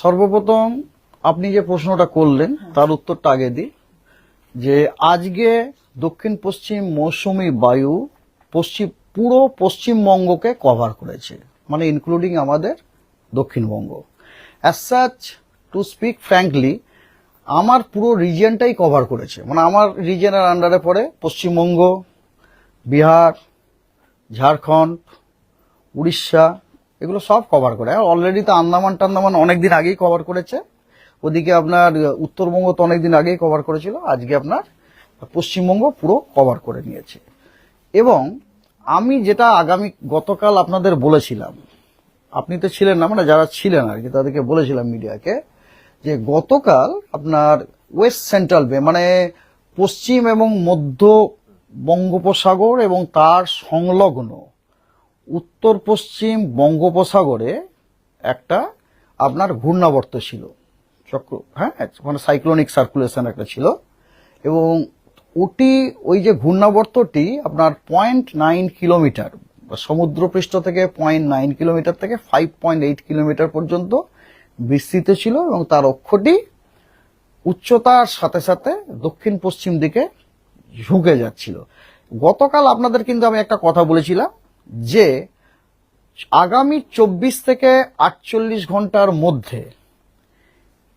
সর্বপ্রথম আপনি যে প্রশ্নটা করলেন তার উত্তরটা আগে দিই যে আজকে দক্ষিণ পশ্চিম মৌসুমি বায়ু পশ্চিম পুরো পশ্চিমবঙ্গকে কভার করেছে মানে ইনক্লুডিং আমাদের Dakshinbanga. As such to speak frankly আমার পুরো রিজিয়নটাই কভার করেছে মানে আমার রিজিয়নের আন্ডারে পড়ে পশ্চিমবঙ্গ বিহার ঝাড়খণ্ড উড়িষ্যা এগুলো সব কভার করে। অলরেডি তো আন্দামান টান্দামান অনেকদিন আগেই কভার করেছে। ওদিকে আপনার, উত্তরবঙ্গ তো অনেকদিন আগেই কভার করেছিল। আজকে আপনার পশ্চিমবঙ্গ পুরো কভার করে নিয়েছে। এবং আমি যেটা আগামী, গতকাল আপনাদের বলেছিলাম, আপনি তো ছিলেন না মানে যারা ছিলেন আর কি, তাদেরকে বলেছিলাম মিডিয়াকে, যে গতকাল আপনার ওয়েস্ট সেন্ট্রাল বে মানে পশ্চিম এবং মধ্য বঙ্গোপসাগর এবং তার সংলগ্ন উত্তর পশ্চিম বঙ্গোপসাগরে একটা আপনার ঘূর্ণাবর্ত ছিল। চক্র হ্যাঁ? মানে সাইক্লোনিক সার্কুলেশন একটা ছিল। এবং ওটি, ওই যে ঘূর্ণাবর্তটি আপনার পয়েন্ট নাইন কিলোমিটার সমুদ্রপৃষ্ঠ থেকে পয়েন্ট নাইন কিলোমিটার থেকে ফাইভ পয়েন্ট এইট কিলোমিটার পর্যন্ত বিস্তৃত ছিল এবং তার অক্ষটি উচ্চতার সাথে সাথে দক্ষিণ পশ্চিম দিকে ঝুঁকে যাচ্ছিল। গতকাল আপনাদের কিন্তু আমি একটা কথা বলেছিলাম যে আগামী চব্বিশ থেকে আটচল্লিশ ঘণ্টার মধ্যে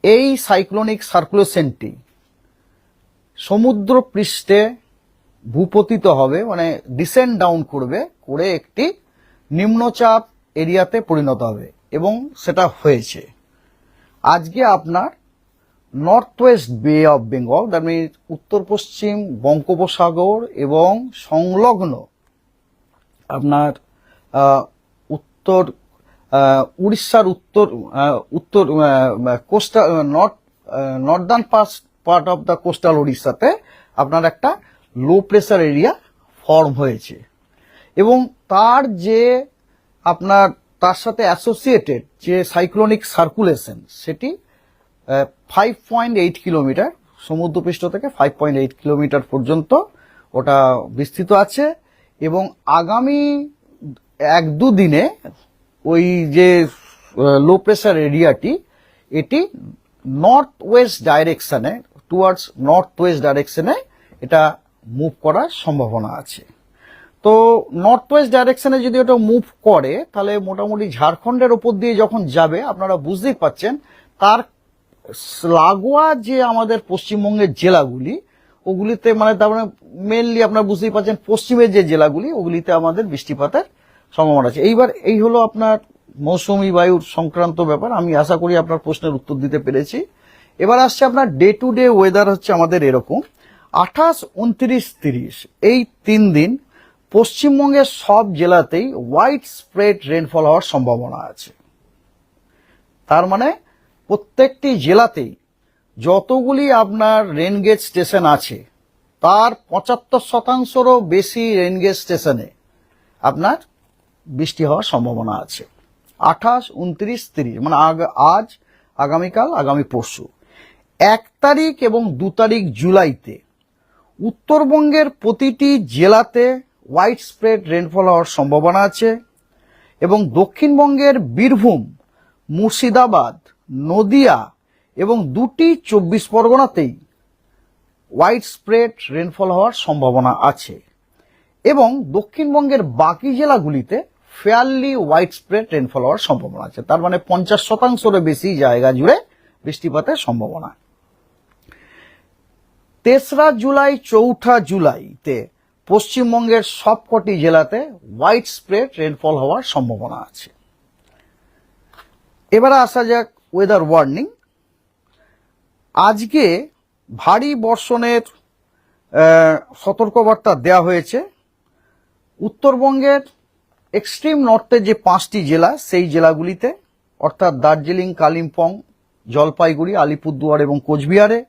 এই সাইক্লোনিক সার্কুলেশনটি সমুদ্র পৃষ্ঠে ভূপতিত হবে মানে ডিসেন্ড ডাউন করবে, করে একটি নিম্নচাপ এরিয়াতে পরিণত হবে এবং সেটা হয়েছে। আজকে আপনার north west Bay of Bengal that mean উত্তর পশ্চিম বঙ্গোপসাগর এবং সংলগ্ন আপনার উত্তর উড়িষ্যার উত্তর উত্তর coastal north northern part of the coastal উড়িষ্যাতে আপনার একটা লো প্রেশার এরিয়া ফর্ম হয়েছে। এবং তার যে আপনার, তার সাথে অ্যাসোসিয়েটেড যে সাইক্লোনিক সার্কুলেশন সেটি ফাইভ পয়েন্ট এইট কিলোমিটার সমুদ্রপৃষ্ঠ থেকে ফাইভ পয়েন্ট এইট কিলোমিটার পর্যন্ত ওটা বিস্তৃত আছে। এবং আগামী এক দু দিনে ওই যে লো প্রেসার এরিয়াটি এটি নর্থ ওয়েস্ট ডাইরেকশনে টুয়ার্ডস নর্থ ওয়েস্ট ডাইরেকশনে এটা মুভ করার সম্ভাবনা আছে। তো নর্থ ওয়েস্ট ডাইরেকশনে যদি ওটা মুভ করে, তাহলে মোটামুটি ঝাড়খণ্ডের ওপর দিয়ে যখন যাবে, আপনারা বুঝতেই পাচ্ছেন তার লাগোয়া যে আমাদের পশ্চিমবঙ্গের জেলাগুলি ওগুলিতে মানে তার মানে মেনলি আপনার বুঝতেই পারছেন পশ্চিমের যে জেলাগুলি, ওগুলিতে আমাদের বৃষ্টিপাতের সম্ভাবনা আছে। এইবার এই হলো আপনার মৌসুমি বায়ুর সংক্রান্ত ব্যাপার। আমি আশা করি আপনার প্রশ্নের উত্তর দিতে পেরেছি। এবার আসছে আপনার ডে টু ডে ওয়েদার হচ্ছে আমাদের এরকম। আঠাশ, উনত্রিশ, তিরিশ। এই তিন দিন পশ্চিমবঙ্গের সব জেলাতেই হোয়াইট স্প্রেড রেনফল হওয়ার সম্ভাবনা আছে। তার মানে প্রত্যেকটি জেলাতেই যতগুলি আপনার রেনগেজ স্টেশন আছে, তার পঁচাত্তর শতাংশেরও বেশি রেনগেজ স্টেশনে আপনার বৃষ্টি হওয়ার সম্ভাবনা আছে। আঠাশ, উনত্রিশ, তিরিশ মানে আজ, আগামীকাল, আগামী পরশু। এক তারিখ এবং দু তারিখ জুলাইতে উত্তরবঙ্গের প্রতিটি জেলাতে হোয়াইট স্প্রেড রেনফল হওয়ার সম্ভাবনা আছে এবং দক্ষিণবঙ্গের বীরভূম, মুর্শিদাবাদ, নদিয়া এবং দুটি চব্বিশ পরগনাতেই হোয়াইট স্প্রেড রেনফল হওয়ার সম্ভাবনা আছে। এবং দক্ষিণবঙ্গের বাকি জেলাগুলিতে ফেয়ারলি হোয়াইট স্প্রেড রেনফল হওয়ার সম্ভাবনা আছে। তার মানে পঞ্চাশ শতাংশেরও বেশি জায়গা জুড়ে বৃষ্টিপাতের সম্ভাবনা। তেসরা জুলাই, চৌঠা জুলাইতে পশ্চিমবঙ্গের সবকটি জেলাতে হোয়াইট স্প্রেড রেনফল হওয়ার সম্ভাবনা আছে। এবারে আসা যাক ওয়েদার ওয়ার্নিং আজকে ভারী বর্ষণের সতর্কবার্তা দেওয়া হয়েছে। উত্তরবঙ্গের এক্সট্রিম নর্থের যে পাঁচটি জেলা, সেই জেলাগুলিতে, অর্থাৎ দার্জিলিং, কালিম্পং, জলপাইগুড়ি, আলিপুরদুয়ার এবং কোচবিহারে।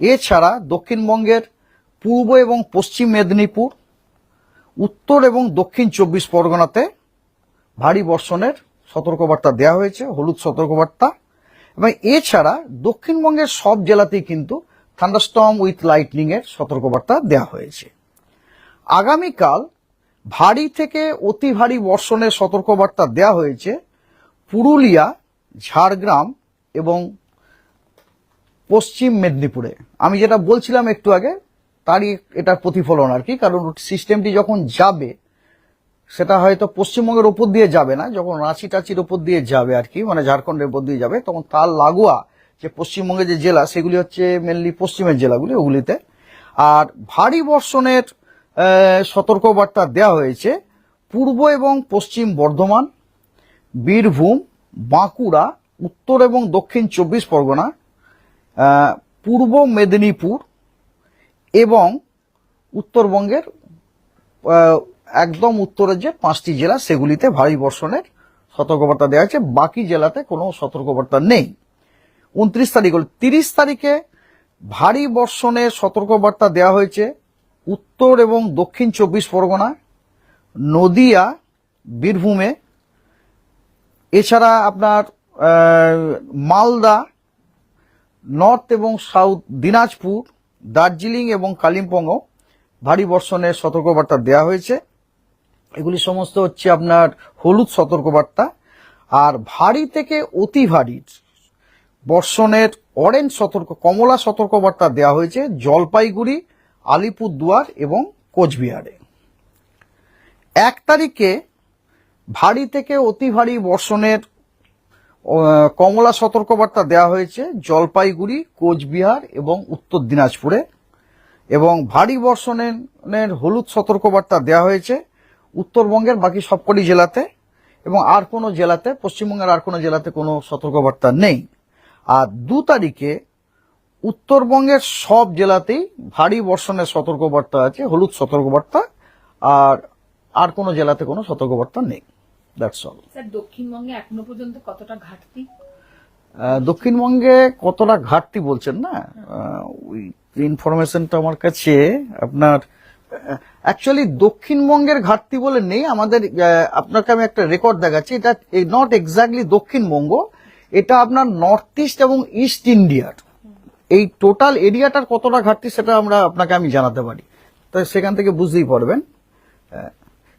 এছাড়া দক্ষিণবঙ্গের পূর্ব এবং পশ্চিম মেদিনীপুর, উত্তর এবং দক্ষিণ চব্বিশ পরগনাতে ভারী বর্ষণের সতর্কবার্তা দেওয়া হয়েছে, হলুদ সতর্কবার্তা। এবং এছাড়া দক্ষিণবঙ্গের সব জেলাতেই কিন্তু থান্ডারস্টর্ম উইথ লাইটনিং এর সতর্কবার্তা দেওয়া হয়েছে। আগামীকাল ভারী থেকে অতি ভারী বর্ষণের সতর্কবার্তা দেওয়া হয়েছে পুরুলিয়া, ঝাড়গ্রাম এবং পশ্চিম মেদিনীপুরে। আমি যেটা বলছিলাম একটু আগে, তারই এটার প্রতিফলন আর কি, কারণ সিস্টেমটি যখন যাবে সেটা হয়তো পশ্চিমবঙ্গের ওপর দিয়ে যাবে না, যখন রাঁচি টাচির ওপর দিয়ে যাবে আর কি মানে ঝাড়খণ্ডের ওপর দিয়ে যাবে, তখন তার লাগোয়া যে পশ্চিমবঙ্গের যে জেলা, সেগুলি হচ্ছে মেনলি পশ্চিমের জেলাগুলি ওগুলিতে। আর ভারী বর্ষণের সতর্কবার্তা দেওয়া হয়েছে, পূর্ব এবং পশ্চিম বর্ধমান, বীরভূম, বাঁকুড়া, উত্তর এবং দক্ষিণ চব্বিশ পরগনা পূর্ব মেদিনীপুর এবং উত্তরবঙ্গের একদম উত্তরের যে পাঁচটি জেলা, সেগুলিতে ভারী বর্ষণের সতর্কবার্তা দেওয়া হয়েছে বাকি জেলাতে কোনো সতর্কবার্তা নেই। উনত্রিশ তারিখ হল, তিরিশ তারিখে ভারী বর্ষণের সতর্কবার্তা দেওয়া হয়েছে উত্তর এবং দক্ষিণ চব্বিশ পরগনা, নদিয়া, বীরভূমে। এছাড়া আপনার মালদা, নর্থ এবং সাউথ দিনাজপুর, দার্জিলিং এবং কালিম্পংও ভারী বর্ষণের সতর্কবার্তা দেওয়া হয়েছে। এগুলি সমস্ত হচ্ছে আপনার হলুদ সতর্কবার্তা। আর ভারী থেকে অতি ভারীর বর্ষণের অরেঞ্জ সতর্ক, কমলা সতর্কবার্তা দেওয়া হয়েছে জলপাইগুড়ি, আলিপুরদুয়ার এবং কোচবিহারে। এক তারিখে ভারী থেকে অতি ভারী বর্ষণের কমলা সতর্কবার্তা দেওয়া হয়েছে জলপাইগুড়ি, কোচবিহার এবং উত্তর দিনাজপুরে। এবং ভারী বর্ষণের হলুদ সতর্কবার্তা দেওয়া হয়েছে উত্তরবঙ্গের বাকি সবকটি জেলাতে এবং আর কোনো জেলাতে পশ্চিমবঙ্গের আর কোনো জেলাতে কোনো সতর্কবার্তা নেই। আর দু তারিখে উত্তরবঙ্গের সব জেলাতেই ভারী বর্ষণের সতর্কবার্তা আছে হলুদ সতর্কবার্তা আর আর কোনো জেলাতে কোনো সতর্কবার্তা নেই। দ্যাটস অল স্যার দক্ষিণবঙ্গে এখনও পর্যন্ত কতটা ঘাটতি? দক্ষিণবঙ্গে কতটা ঘাটতি বলছেন না? ওই ইনফরমেশনটা আমার কাছে আপনার অ্যাকচুয়ালি দক্ষিণবঙ্গের ঘাটতি বলে নেই। আমাদের আপনাকে আমি একটা রেকর্ড দেখাচ্ছি। এটা নট এক্স্যাক্টলি দক্ষিণবঙ্গ, এটা আপনার নর্থ ইস্ট এবং ইস্ট ইন্ডিয়ার এই টোটাল এরিয়াটার কতটা ঘাটতি সেটা আমরা আপনাকে আমি জানাতে পারি। তো সেখান থেকে বুঝতেই পারবেন।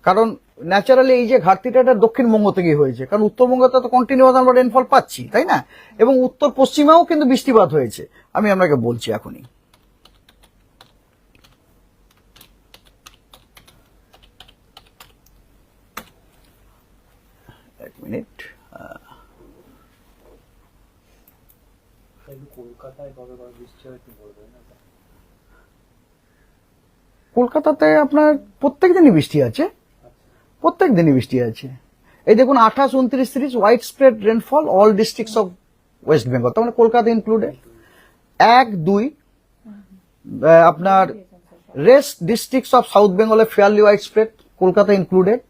কারণ ন্যাচারালি এই যে ঘাটতিটা এটা দক্ষিণবঙ্গ থেকেই হয়েছে। কারণ উত্তরবঙ্গতে তো কন্টিনিউয়াস আমরা রেনফল পাচ্ছি, তাই না? এবং উত্তর পশ্চিমেও কিন্তু বৃষ্টিপাত হয়েছে। আমি আপনাকে বলছি এখনই এক মিনিট কলকাতায় কবে কবে বৃষ্টি হয় একটু বলবেন না কলকাতাতে আপনার প্রত্যেক দিনই বৃষ্টি আছে। প্রত্যেক দিনই বৃষ্টি আছে। এই দেখুন, আঠাশ, উনত্রিশ, তিরিশ wide spread rainfall all districts of West Bengal তার মানে কলকাতা ইনক্লুডেড এক, দুই আপনার রেস্ট ডিস্ট্রিক্টস অফ সাউথ বেঙ্গলে fairly wide spread Kolkata included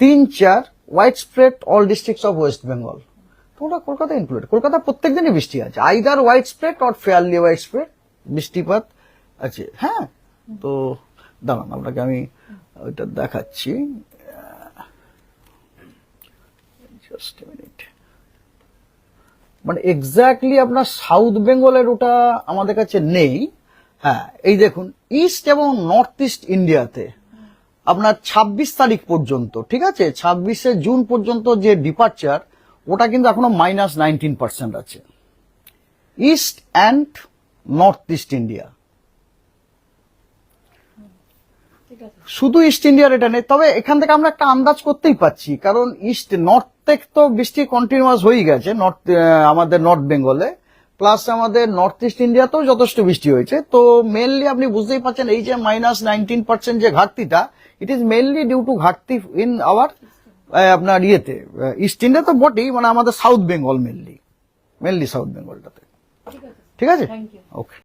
তিন, চার wide spread all districts of West Bengal তোমরা কলকাতা ইনক্লুডেড কলকাতা প্রত্যেক দিনই বৃষ্টি আছে। Either wide spread or fairly wide spread বৃষ্টিপাত আছে। হ্যাঁ? তো দাঁড়ান, আপনাকে আমি ওইটা দেখাচ্ছি। জাস্ট মিনিট মানে এক্স্যাক্টলি আপনার সাউথ বেঙ্গলের ওটা আমাদের কাছে নেই। হ্যাঁ এই দেখুন ইস্ট এবং নর্থ ইস্ট ইন্ডিয়াতে আপনার ২৬ তারিখ পর্যন্ত, ঠিক আছে? ছাব্বিশে জুন পর্যন্ত যে ডিপার্চার ওটা কিন্তু এখনও মাইনাস নাইনটিন পার্সেন্ট আছে। East and north east India শুধু ইস্ট ইন্ডিয়ার এটা নেই, তবে এখান থেকে আমরা একটা আন্দাজ করতেই পাচ্ছি, কারণ ইস্ট নর্থ থেকে তো বৃষ্টি কন্টিনিউয়াস হয়ে গেছে নর্থ আমাদের নর্থ বেঙ্গলে প্লাস আমাদের নর্থ ইস্ট ইন্ডিয়াতেও যথেষ্ট বৃষ্টি হয়েছে। তো মেনলি আপনি বুঝতেই পারছেন, এই যে মাইনাস নাইনটিন পার্সেন্ট যে ঘাটতিটা it is mainly due to ঘাটতি ইন আওয়ার আপনার ইয়েতে ইস্ট ইন্ডিয়া তো বটেই মানে আমাদের south Bengal mainly mainly south বেঙ্গলটাতে ঠিক আছে। ওকে